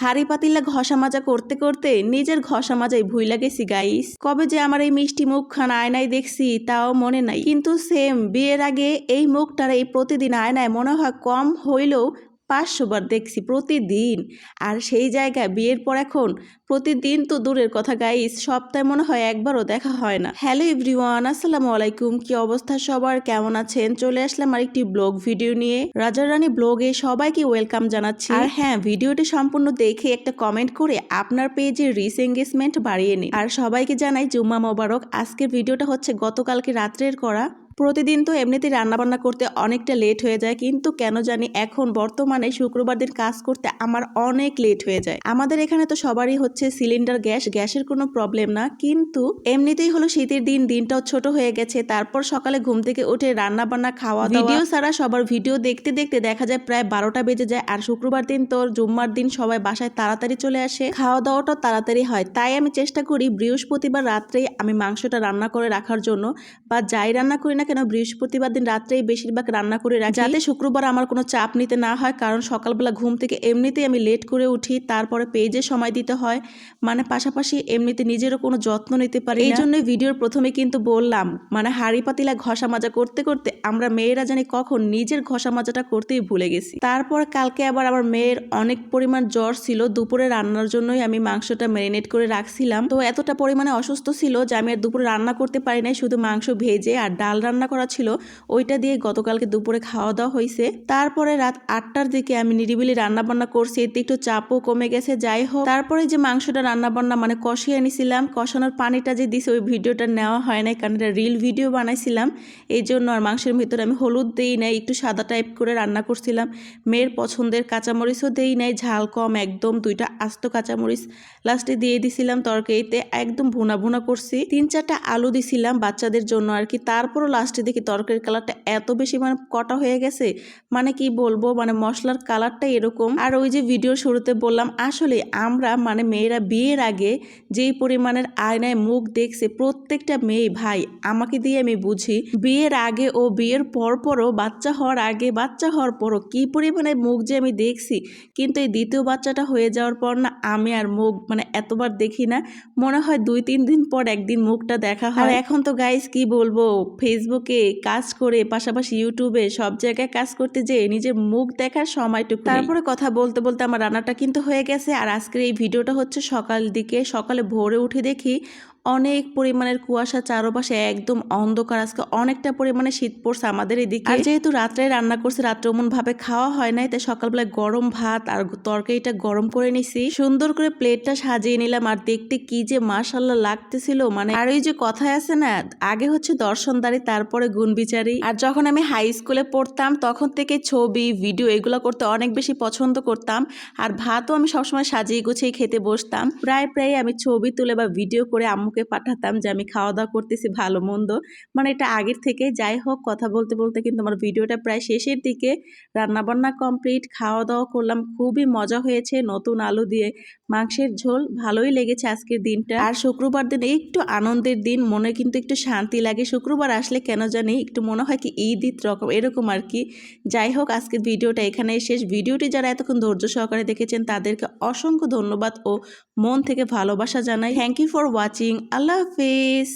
হাড়ি পাতিলা ঘষা মাজা করতে করতে নিজের ঘষা মাজাই ভুইলা গেছি গাইস। কবে যে আমার এই মিষ্টি মুখখান আয়নায় দেখছি, তাও মনে নাই। কিন্তু সেম বিয়ের আগে এই মুখটার এই প্রতিদিন আয়নায় মনে হয় কম হইলেও পাঁচশো বার দেখছি প্রতিদিন। আর সেই জায়গায় বিয়ের পর এখন প্রতিদিন তো দূরের কথা গাইস সপ্তাহে মনে হয় একবারও দেখা হয় না। হ্যালো এভরিওয়ান আসসালামু আলাইকুম, কি অবস্থা সবার? কেমন আছেন? চলে আসলাম আরেকটি ব্লগ ভিডিও নিয়ে। রাজা রানী ব্লগে সবাইকে ওয়েলকাম জানাচ্ছি। আর হ্যাঁ ভিডিওটি সম্পূর্ণ দেখে একটা কমেন্ট করে আপনার পেজে রিস এঙ্গেজমেন্ট বাড়িয়ে নিন। আর সবাইকে জানাই জুম্মা মোবারক। আজকের ভিডিওটা হচ্ছে গতকালকে রাত্রের করা। প্রতিদিন তো এমনিতেই রান্নাবান্না করতে অনেকটা লেট হয়ে যায়, কিন্তু কেন জানি এখন বর্তমানে শুক্রবার দিন কাজ করতে আমার অনেক লেট হয়ে যায়। আমাদের এখানে তো সবারই হচ্ছে সিলিন্ডার গ্যাস, গ্যাসের কোনো প্রবলেম না, কিন্তু এমনিতেই হলো শীতের দিন, দিনটাও ছোট হয়ে গেছে, তারপর সকালে ঘুম থেকে উঠে রান্না বান্না খাওয়া ভিডিও ছাড়া সবার ভিডিও দেখতে দেখতে দেখা যায় প্রায় বারোটা বেজে যায়, আর শুক্রবার দিন তো জুম্মার দিন সবাই বাসায় তাড়াতাড়ি চলে আসে খাওয়া দাওয়াটাও তাড়াতাড়ি হয়। তাই আমি চেষ্টা করি বৃহস্পতিবার রাত্রেই আমি মাংসটা রান্না করে রাখার জন্য বা যাই রান্না করি না কেন বৃহস্পতিবার দিন রাত্রেই বেশিরভাগ রান্না করে রাখি। যাতে শুক্রবার আমার কোনো চাপ নিতে না হয় কারণ সকালবেলা ঘুম থেকে এমনিতেই আমি লেট করে উঠি তারপরে পেজে সময় দিতে হয়। মানে পাশাপাশি এমনিতে নিজেরও কোনো যত্ন নিতে পারি এই জন্যই ভিডিওর প্রথমে কিন্তু বললাম মানে হাড়ি পাতিলা ঘষা মাজা করতে করতে আমরা মেয়েরা জানি কখন নিজের ঘষা মাজাটা করতেই ভুলে গেছি। তারপর কালকে আবার আমার মেয়ের অনেক পরিমাণ জ্বর ছিল দুপুরে রান্নার জন্যই আমি মাংসটা ম্যারিনেট করে রাখছিলাম। তো এতটা পরিমাণে অসুস্থ ছিল যে আমি আর দুপুরে রান্না করতে পারি নাই, শুধু মাংস ভেজে আর ডাল রান্না করা ছিল, ওইটা দিয়ে গতকালকে দুপুরে খাওয়া দাওয়া হয়েছে তারপরে রাত আটটার দিকে আমি নিরিবিলি রান্না বান্না করছি, এতে একটু চাপও কমে গেছে, যাই হোক। তারপরে যে মাংসটা রান্না বান্না মানে কষিয়ে এনেছিলাম কষানোর পানিটা যে দিছে, ওই ভিডিওটা নেওয়া হয় নাই, কারণ এটা রিল ভিডিও বানাইছিলাম। এই জন্য আর মাংসের ভিতরে আমি হলুদ দেই নাই, একটু সাদা টাইপ করে রান্না করছিলাম। মেয়ের পছন্দের কাঁচামরিচও দেই নাই, ঝাল কম, একদম দুইটা আস্ত কাঁচামরিচ লাস্টে দিয়ে দিছিলাম তরকারিতে, একদম ভুনা ভুনা করছি। তিন চারটা আলু দিছিলাম বাচ্চাদের জন্য আর কি। তারপরও লাস্টে দেখি তরকারির কালারটা এত বেশি মানে কটা হয়ে গেছে। মানে কি বলব মানে মশলার কালারটা এরকম। আর ওই যে ভিডিও শুরুতে বললাম, আসলে আমরা মানে মেয়েরা বিয়ের আগে যেই পরিমাণের আয়নায় মুখ দেখছে প্রত্যেকটা মেয়ে ভাই, আমাকে দিয়ে আমি বুঝি, বিয়ের আগে ও বিয়ের পর পরও বাচ্চা হওয়ার আগে, বাচ্চা হওয়ার পরও কি পরিমাণে মুখ যে আমি দেখছি, কিন্তু এই দ্বিতীয় বাচ্চাটা হয়ে যাওয়ার পর না আমি আর মুখ মানে এতবার দেখি না। মনে হয় দুই, তিন দিন পর একদিন মুখটা দেখা হয়। এখন তো গাইস কি বলব? ফেসবুকে কাজ করে পাশাপাশি ইউটিউবে সব জায়গায় কাজ করতে যেয়ে নিজের মুখ দেখার সময়টুকু। তারপরে কথা বলতে বলতে আমার রান্নাটা কিন্তু হয়ে গেছে। আর আজকের এই ভিডিওটা হচ্ছে সকাল দিকে সকালে ভোরে উঠে দেখি অনেক পরিমাণের কুয়াশা চারপাশে একদম অন্ধকার। আজকে অনেকটা পরিমাণে শীত পড়ছে আমাদের এদিকে। আর যেহেতু রাত্রে রান্না করছে, রাত্রে ভাবে খাওয়া হয় নাই, তাই সকালবেলায় গরম ভাত আর তরকারিটা গরম করে নিছি। সুন্দর করে প্লেটটা সাজিয়ে নিলাম আর দেখতে কি যে মাশাল্লাহ লাগতেছিল। মানে আর ওই যে কথায় আছে না, আগে হচ্ছে দর্শনদারি তারপরে গুণ বিচারি। আর যখন আমি হাই স্কুলে পড়তাম, তখন থেকে ছবি, ভিডিও এগুলো করতে অনেক বেশি পছন্দ করতাম। আর ভাতও আমি সবসময় সাজিয়ে গুছিয়ে খেতে বসতাম। প্রায় প্রায় আমি ছবি তুলে বা ভিডিও করে আম্মুকে পাঠাতাম যে আমি খাওয়া দাওয়া করতেছি, ভালো, মন্দ। মানে এটা আগের থেকে যাই হোক, কথা বলতে বলতে কিন্তু আমার ভিডিওটা প্রায় শেষের দিকে। রান্নাবান্না কমপ্লিট খাওয়া দাওয়া করলাম, খুবই মজা হয়েছে, নতুন আলু দিয়ে মাংসের ঝোল, ভালোই লেগেছে আজকের দিনটা। আর শুক্রবার দিন একটু আনন্দের দিন, মনে কিন্তু একটু শান্তি লাগে। শুক্রবার আসলে কেন জানি একটু মনে হয় কি ঈদ ঈদ রকম, এরকম আর কি। যাই হোক, আজকের ভিডিওটা এখানে শেষ। ভিডিওটি যারা এতক্ষণ ধৈর্য সহকারে দেখেছেন, তাদেরকে অসংখ্য ধন্যবাদ ও মন থেকে ভালোবাসা জানাই। Thank you for watching Allah Hafiz